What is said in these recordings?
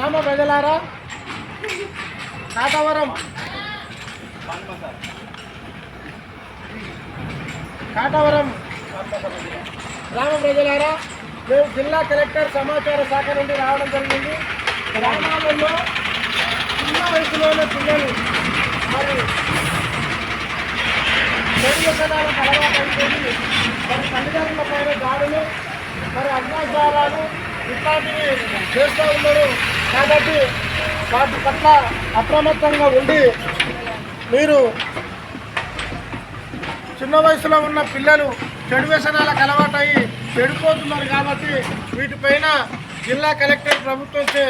గ్రామ ప్రజలారా? కాటవరం. కాటవరం. గ్రామ ప్రజలారా మేము జిల్లా కలెక్టర్ సమాచార శాఖ నుండి రావడం జరిగింది. గ్రామాలలో చిన్న వయసులోనే పిల్లలు మరి చెడు అలవాటు తన మరి తల్లిదండ్రుల పైన దాడులు మరి అజ్ఞాసారాలు ఇట్లాంటివి చేస్తూ ఉన్నారు. కాబట్టి వాటి పట్ల అప్రమత్తంగా ఉండి మీరు చిన్న వయసులో ఉన్న పిల్లలు చెడు వ్యసనాలకు అలవాటయ్యి చెడిపోతున్నారు కాబట్టి వీటిపైన జిల్లా కలెక్టర్ ప్రభుత్వంచే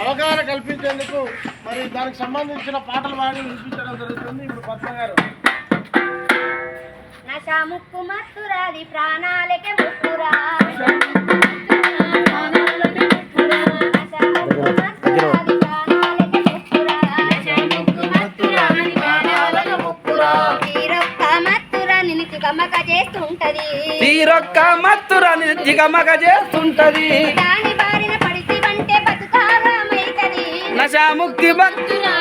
అవగాహన కల్పించేందుకు మరి దానికి సంబంధించిన పాటలు పాడి వినిపించడం జరుగుతుంది. ఇప్పుడు పద్మ గారు. నశ ముక్కు మత్తురాది ప్రాణాలకే ముక్కురా చేస్తుంటది. తీరొక్క మత్తురని జిగమగ చేస్తుంటది. దాని బారిన భక్తురా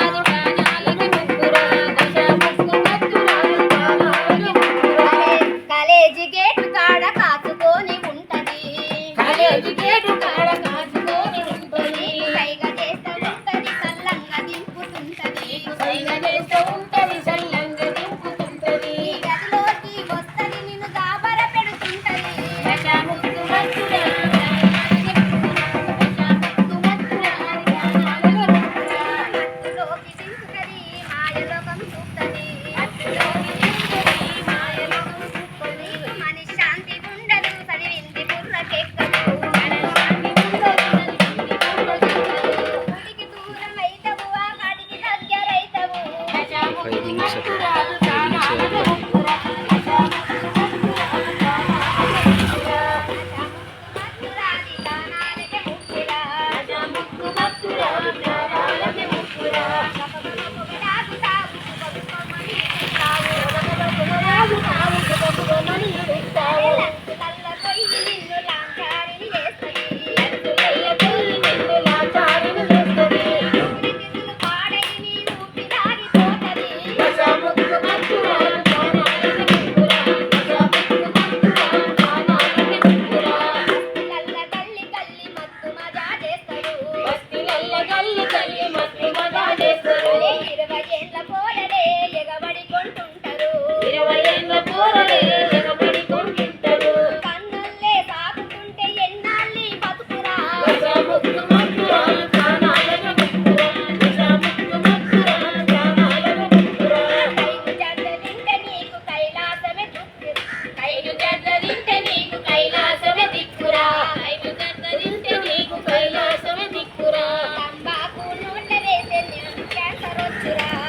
Isabela. Yeah.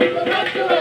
Thank you.